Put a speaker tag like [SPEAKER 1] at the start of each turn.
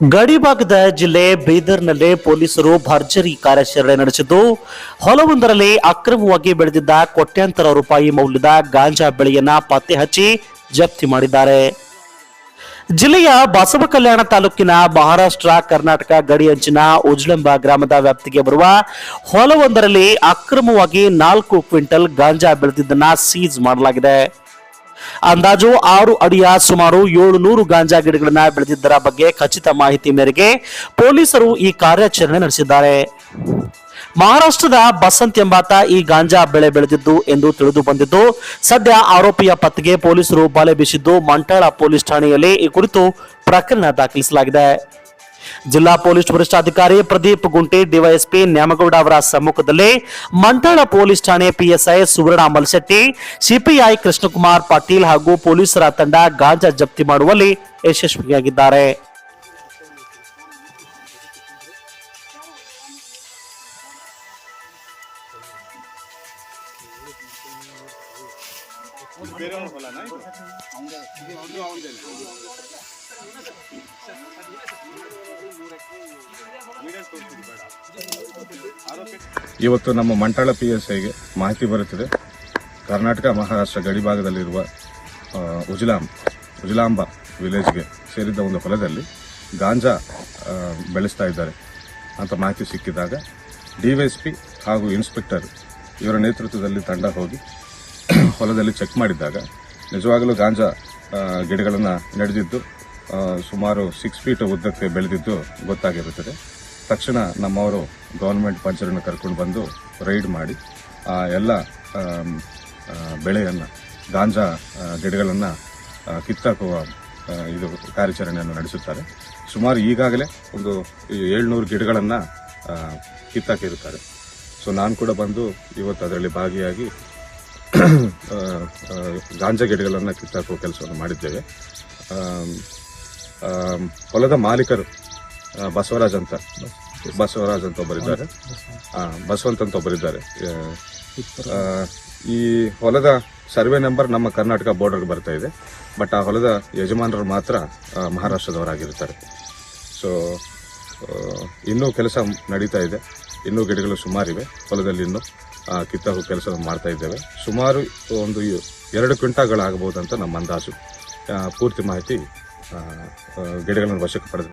[SPEAKER 1] ಗಡಿಭಾಗದ ಜಿಲ್ಲೆ ಬೀದರ್ನಲ್ಲಿ ಪೊಲೀಸರು ಭರ್ಜರಿ ಕಾರ್ಯಾಚರಣೆ ನಡೆಸಿದ್ದು, ಹೊಲವೊಂದರಲ್ಲಿ ಅಕ್ರಮವಾಗಿ ಬೆಳೆದಿದ್ದ ಕೋಟ್ಯಾಂತರ ರೂಪಾಯಿ ಮೌಲ್ಯದ ಗಾಂಜಾ ಬೆಳೆಯನ್ನ ಪತ್ತೆ ಹಚ್ಚಿ ಜಪ್ತಿ ಮಾಡಿದ್ದಾರೆ. ಜಿಲ್ಲೆಯ ಬಸವ ಕಲ್ಯಾಣ ತಾಲೂಕಿನ ಮಹಾರಾಷ್ಟ್ರ, ಕರ್ನಾಟಕ ಗಡಿ ಅಂಚಿನ ಉಜ್ಲಂಬ ಗ್ರಾಮದ ವ್ಯಾಪ್ತಿಗೆ ಬರುವ ಹೊಲವೊಂದರಲ್ಲಿ ಅಕ್ರಮವಾಗಿ ನಾಲ್ಕು ಕ್ವಿಂಟಲ್ ಗಾಂಜಾ ಬೆಳೆದಿದ್ದನ್ನ ಸೀಜ್ ಮಾಡಲಾಗಿದೆ. ಅಂದಾಜು ಆರು ಅಡಿಯ ಸುಮಾರು ಏಳು ನೂರು ಗಾಂಜಾ ಗಿಡಗಳನ್ನ ಬೆಳೆದಿದ್ದರ ಬಗ್ಗೆ ಖಚಿತ ಮಾಹಿತಿ ಮೇರೆಗೆ ಪೊಲೀಸರು ಈ ಕಾರ್ಯಾಚರಣೆ ನಡೆಸಿದ್ದಾರೆ. ಮಹಾರಾಷ್ಟ್ರದ ಬಸಂತ್ ಎಂಬಾತ ಈ ಗಾಂಜಾ ಬೆಳೆ ಬೆಳೆದಿದ್ದು ಎಂದು ತಿಳಿದು ಬಂದಿದ್ದು, ಸದ್ಯ ಆರೋಪಿಯ ಪತ್ತೆಗೆ ಪೊಲೀಸರು ಬಲೆ ಬೀಸಿದ್ದು ಮಂಟಾಳ ಪೊಲೀಸ್ ಠಾಣೆಯಲ್ಲಿ ಈ ಕುರಿತು ಪ್ರಕರಣ ದಾಖಲಿಸಲಾಗಿದೆ. ಜಿಲ್ಲಾ ಪೊಲೀಸ್ ವರಿಷ್ಠಾಧಿಕಾರಿ ಪ್ರದೀಪ್ ಗುಂಟಿ, ಡಿವೈಎಸ್ಪಿ ನ್ಯಾಮಗೌಡ ಅವರ ಸಮ್ಮುಖದಲ್ಲಿ ಮಂಟಾಳ ಪೊಲೀಸ್ ಠಾಣೆ ಪಿಎಸ್ಐ ಸುವರ್ಣ ಮಲ್ಶೆಟ್ಟಿ, ಸಿಪಿಐ ಕೃಷ್ಣಕುಮಾರ್ ಪಾಟೀಲ್ ಹಾಗೂ ಪೊಲೀಸರ ತಂಡ ಗಾಂಜಾ ಜಪ್ತಿ ಮಾಡುವಲ್ಲಿ ಯಶಸ್ವಿಯಾಗಿದ್ದಾರೆ.
[SPEAKER 2] ಇವತ್ತು ನಮ್ಮ ಮಂಟಾಳ ಪಿ ಎಸ್ ಐಗೆ ಮಾಹಿತಿ ಬರುತ್ತಿದೆ. ಕರ್ನಾಟಕ ಮಹಾರಾಷ್ಟ್ರ ಗಡಿಭಾಗದಲ್ಲಿರುವ ಭಾಗದಲ್ಲಿರುವ ಉಜಿಲಾಂ, ಉಜಿಲಾಂಬ ವಿಲೇಜ್ಗೆ ಸೇರಿದ್ದ ಒಂದು ಹೊಲದಲ್ಲಿ ಗಾಂಜಾ ಬೆಳೆಸ್ತಾ ಇದ್ದಾರೆ ಅಂತ ಮಾಹಿತಿ ಸಿಕ್ಕಿದಾಗ ಡಿವೈಎಸ್ಪಿ ಹಾಗೂ ಇನ್ಸ್ಪೆಕ್ಟರ್ ಇವರ ನೇತೃತ್ವದಲ್ಲಿ ತಂಡ ಹೋಗಿ ಹೊಲದಲ್ಲಿ ಚೆಕ್ ಮಾಡಿದ್ದಾಗ ನಿಜವಾಗಲೂ ಗಾಂಜಾ ಗಿಡಗಳನ್ನು ನಡೆದಿದ್ದು ಸುಮಾರು ಸಿಕ್ಸ್ ಫೀಟ್ ಉದ್ದಕ್ಕೆ ಬೆಳೆದಿದ್ದು ಗೊತ್ತಾಗಿರುತ್ತದೆ. ತಕ್ಷಣ ನಮ್ಮವರು ಗೌರ್ಮೆಂಟ್ ಪಂಚರನ್ನು ಕರ್ಕೊಂಡು ಬಂದು ರೈಡ್ ಮಾಡಿ, ಆ, ಎಲ್ಲ ಬೆಳೆಯನ್ನು, ಗಾಂಜಾ ಗಿಡಗಳನ್ನು ಕಿತ್ತಾಕುವ ಇದು ಕಾರ್ಯಾಚರಣೆಯನ್ನು ನಡೆಸುತ್ತಾರೆ. ಸುಮಾರು ಈಗಾಗಲೇ ಒಂದು ಏಳ್ನೂರು ಗಿಡಗಳನ್ನು ಕಿತ್ತಾಕಿರುತ್ತಾರೆ. ಸೊ ನಾನು ಕೂಡ ಬಂದು ಇವತ್ತು ಅದರಲ್ಲಿ ಭಾಗಿಯಾಗಿ ಗಾಂಜಾ ಗಿಡಗಳನ್ನು ಕಿತ್ತಾಕುವ ಕೆಲಸವನ್ನು ಮಾಡಿದ್ದೇವೆ. ಹೊಲದ ಮಾಲೀಕರು ಬಸವರಾಜ್ ಅಂತ ಬಸವರಾಜ್ ಅಂತ ಒಬ್ಬರಿದ್ದಾರೆ. ಬಸವಂತ ಅಂತ ಒಬ್ಬರಿದ್ದಾರೆ. ಈ ಹೊಲದ ಸರ್ವೆ ನಂಬರ್ ನಮ್ಮ ಕರ್ನಾಟಕ ಬಾರ್ಡರ್ ಬರ್ತಾ ಇದೆ. ಬಟ್ ಆ ಹೊಲದ ಯಜಮಾನರು ಮಾತ್ರ ಮಹಾರಾಷ್ಟ್ರದವರಾಗಿರುತ್ತಾರೆ ಸೊ ಇನ್ನೂ ಕೆಲಸ ನಡೀತಾ ಇದೆ. ಇನ್ನೂ ಗಿಡಗಳು ಸುಮಾರಿವೆ. ಹೊಲದಲ್ಲಿ ಇನ್ನೂ ಆ, ಕಿತ್ತಾಕುವ ಕೆಲಸ ಮಾಡ್ತಾ ಇದ್ದೇವೆ. ಸುಮಾರು ಒಂದು ಎರಡು ಅಂತ ನಮ್ಮ ಅಂದಾಜು. ಪೂರ್ತಿ ಮಾಹಿತಿ ಗಿಡಗಳನ್ನು ವಶಕ್ಕೆ ಪಡೆದ